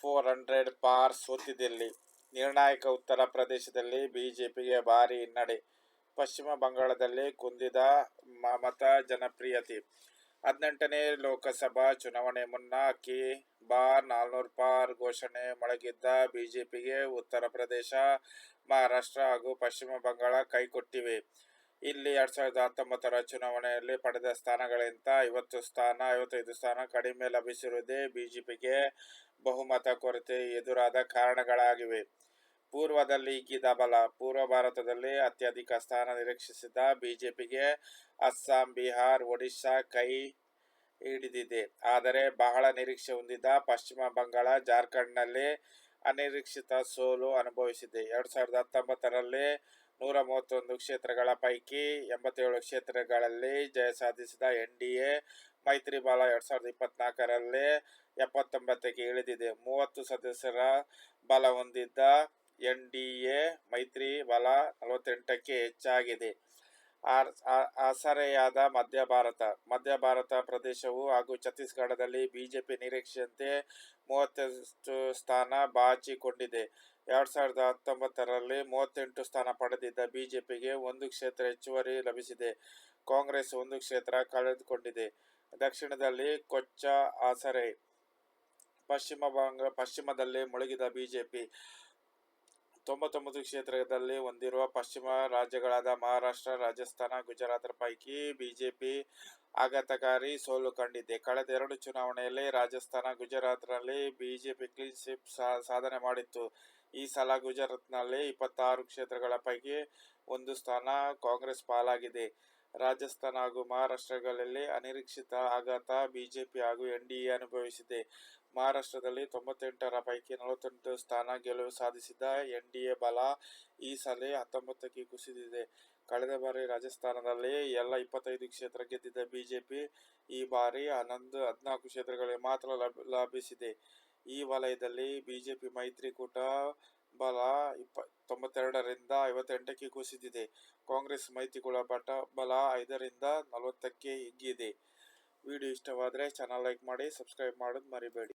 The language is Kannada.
ಫೋರ್ ಹಂಡ್ರೆಡ್ ಪಾರ್ ಸೋತಿದ್ದಲ್ಲಿ. ನಿರ್ಣಾಯಕ ಉತ್ತರ ಪ್ರದೇಶದಲ್ಲಿ ಬಿಜೆಪಿಗೆ ಭಾರಿ ಹಿನ್ನಡೆ. ಪಶ್ಚಿಮ ಬಂಗಾಳದಲ್ಲಿ ಕುಂದಿದ ಮತ ಜನಪ್ರಿಯತೆ. ಹದಿನೆಂಟನೇ ಲೋಕಸಭಾ ಚುನಾವಣೆ ಮುನ್ನ ಕಿ ಬಾರ್ ನಾಲ್ನೂರು ಪಾರ್ ಘೋಷಣೆ ಮೊಳಗಿದ್ದ ಬಿಜೆಪಿಗೆ ಉತ್ತರ ಪ್ರದೇಶ, ಮಹಾರಾಷ್ಟ್ರ ಹಾಗೂ ಪಶ್ಚಿಮ ಬಂಗಾಳ ಕೈಕೊಟ್ಟಿವೆ. ಇಲ್ಲಿ ಎರಡ್ ಸಾವಿರದ ಹತ್ತೊಂಬತ್ತರ ಚುನಾವಣೆಯಲ್ಲಿ ಪಡೆದ ಸ್ಥಾನಗಳಿಂದ ಐವತ್ತು ಸ್ಥಾನ, ಐವತ್ತೈದು ಸ್ಥಾನ ಕಡಿಮೆ ಲಭಿಸಿರುವುದೇ ಬಿಜೆಪಿಗೆ ಬಹುಮತ ಕೊರತೆ ಎದುರಾದ ಕಾರಣಗಳಾಗಿವೆ. ಪೂರ್ವದಲ್ಲಿ ಇಗ್ಗಿದ ಬಲ, ಪೂರ್ವ ಭಾರತದಲ್ಲಿ ಅತ್ಯಧಿಕ ಸ್ಥಾನ ನಿರೀಕ್ಷಿಸಿದ ಬಿಜೆಪಿಗೆ ಅಸ್ಸಾಂ, ಬಿಹಾರ್, ಒಡಿಶಾ ಕೈ ಹಿಡಿದಿದೆ. ಆದರೆ ಬಹಳ ನಿರೀಕ್ಷೆ ಹೊಂದಿದ್ದ ಪಶ್ಚಿಮ ಬಂಗಾಳ, ಜಾರ್ಖಂಡ್ನಲ್ಲಿ ಅನಿರೀಕ್ಷಿತ ಸೋಲು ಅನುಭವಿಸಿದೆ. ಎರಡ್ ಸಾವಿರದ ಹತ್ತೊಂಬತ್ತರಲ್ಲಿ ನೂರ ಮೂವತ್ತೊಂದು ಕ್ಷೇತ್ರಗಳ ಪೈಕಿ ಎಂಬತ್ತೇಳು ಕ್ಷೇತ್ರಗಳಲ್ಲಿ ಜಯ ಸಾಧಿಸಿದ ಎನ್ ಡಿ ಎ ಮೈತ್ರಿ ಬಾಲ ಎರಡ್ ಸಾವಿರದ ಇಪ್ಪತ್ನಾಲ್ಕರಲ್ಲಿ ಎಪ್ಪತ್ತೊಂಬತ್ತಕ್ಕೆ ಇಳಿದಿದೆ. ಮೂವತ್ತು ಸದಸ್ಯರ ಬಲ ಹೊಂದಿದ್ದ ಎನ್ ಡಿ ಎ ಮೈತ್ರಿ ಬಲ ನಲವತ್ತೆಂಟಕ್ಕೆ ಹೆಚ್ಚಾಗಿದೆ. ಆಸರೆಯಾದ ಮಧ್ಯ ಭಾರತ ಮಧ್ಯ ಭಾರತ ಪ್ರದೇಶವು ಹಾಗೂ ಛತ್ತೀಸ್ಗಢದಲ್ಲಿ ಬಿಜೆಪಿ ನಿರೀಕ್ಷೆಯಂತೆ ಮೂವತ್ತಷ್ಟು ಸ್ಥಾನ ಬಾಚಿಕೊಂಡಿದೆ. ಎರಡ್ ಸಾವಿರದ ಹತ್ತೊಂಬತ್ತರಲ್ಲಿ ಮೂವತ್ತೆಂಟು ಸ್ಥಾನ ಪಡೆದಿದ್ದ ಬಿಜೆಪಿಗೆ ಒಂದು ಕ್ಷೇತ್ರ ಹೆಚ್ಚುವರಿ ಲಭಿಸಿದೆ. ಕಾಂಗ್ರೆಸ್ ಒಂದು ಕ್ಷೇತ್ರ ಕಳೆದುಕೊಂಡಿದೆ. ದಕ್ಷಿಣದಲ್ಲಿ ಕೊಚ್ಚ ಆಸರೆ ಪಶ್ಚಿಮ ಬಂಗ, ಪಶ್ಚಿಮದಲ್ಲಿ ಮುಳುಗಿದ ಬಿಜೆಪಿ. ತೊಂಬತ್ತೊಂಬತ್ತು ಕ್ಷೇತ್ರದಲ್ಲಿ ಹೊಂದಿರುವ ಪಶ್ಚಿಮ ರಾಜ್ಯಗಳಾದ ಮಹಾರಾಷ್ಟ್ರ, ರಾಜಸ್ಥಾನ ಗುಜರಾತ್ ಪೈಕಿ ಬಿಜೆಪಿ ಆಘಾತಕಾರಿ ಸೋಲು ಕಂಡಿದೆ. ಕಳೆದ ಎರಡು ಚುನಾವಣೆಯಲ್ಲಿ ರಾಜಸ್ಥಾನ, ಗುಜರಾತ್ನಲ್ಲಿ ಬಿಜೆಪಿ ಕ್ಲೀನ್ ಸಾಧನೆ ಮಾಡಿತ್ತು. ಈ ಸಲ ಗುಜರಾತ್ನಲ್ಲಿ ಇಪ್ಪತ್ತಾರು ಕ್ಷೇತ್ರಗಳ ಪೈಕಿ ಒಂದು ಸ್ಥಾನ ಕಾಂಗ್ರೆಸ್ ಪಾಲಾಗಿದೆ. ರಾಜಸ್ಥಾನ ಹಾಗೂ ಮಹಾರಾಷ್ಟ್ರಗಳಲ್ಲಿ ಅನಿರೀಕ್ಷಿತ ಆಘಾತ ಬಿಜೆಪಿ ಹಾಗೂ ಎನ್ಡಿಎ ಅನುಭವಿಸಿದೆ. ಮಹಾರಾಷ್ಟ್ರದಲ್ಲಿ ತೊಂಬತ್ತೆಂಟರ ಪೈಕಿ ನಲವತ್ತೆಂಟು ಸ್ಥಾನ ಗೆಲುವು ಸಾಧಿಸಿದ ಎನ್ಡಿಎ ಬಲ ಈ ಸಲ ಹತ್ತೊಂಬತ್ತಕ್ಕೆ ಕುಸಿದಿದೆ. ಕಳೆದ ಬಾರಿ ರಾಜಸ್ಥಾನದಲ್ಲಿ ಎಲ್ಲ ಇಪ್ಪತ್ತೈದು ಕ್ಷೇತ್ರ ಗೆದ್ದಿದ್ದ ಬಿಜೆಪಿ ಈ ಬಾರಿ ಹನ್ನೊಂದು, ಹದಿನಾಲ್ಕು ಕ್ಷೇತ್ರಗಳಿಗೆ ಮಾತ್ರ ಲಭಿಸಿದೆ. ಈ ವಲಯದಲ್ಲಿ ಬಿಜೆಪಿ ಮೈತ್ರಿಕೂಟ ಬಲ ಇಪ್ಪ, ತೊಂಬತ್ತೆರಡರಿಂದ ಐವತ್ತೆಂಟಕ್ಕೆ ಕುಸಿದಿದೆ. ಕಾಂಗ್ರೆಸ್ ಮೈತ್ರಿಕೂಟ ಬಟ ಬಲ ಐದರಿಂದ ನಲವತ್ತಕ್ಕೆ ಹಿಗ್ಗಿದೆ. ವಿಡಿಯೋ ಇಷ್ಟವಾದರೆ ಚಾನಲ್ ಲೈಕ್ ಮಾಡಿ ಸಬ್ಸ್ಕ್ರೈಬ್ ಮಾಡೋದು ಮರಿಬೇಡಿ.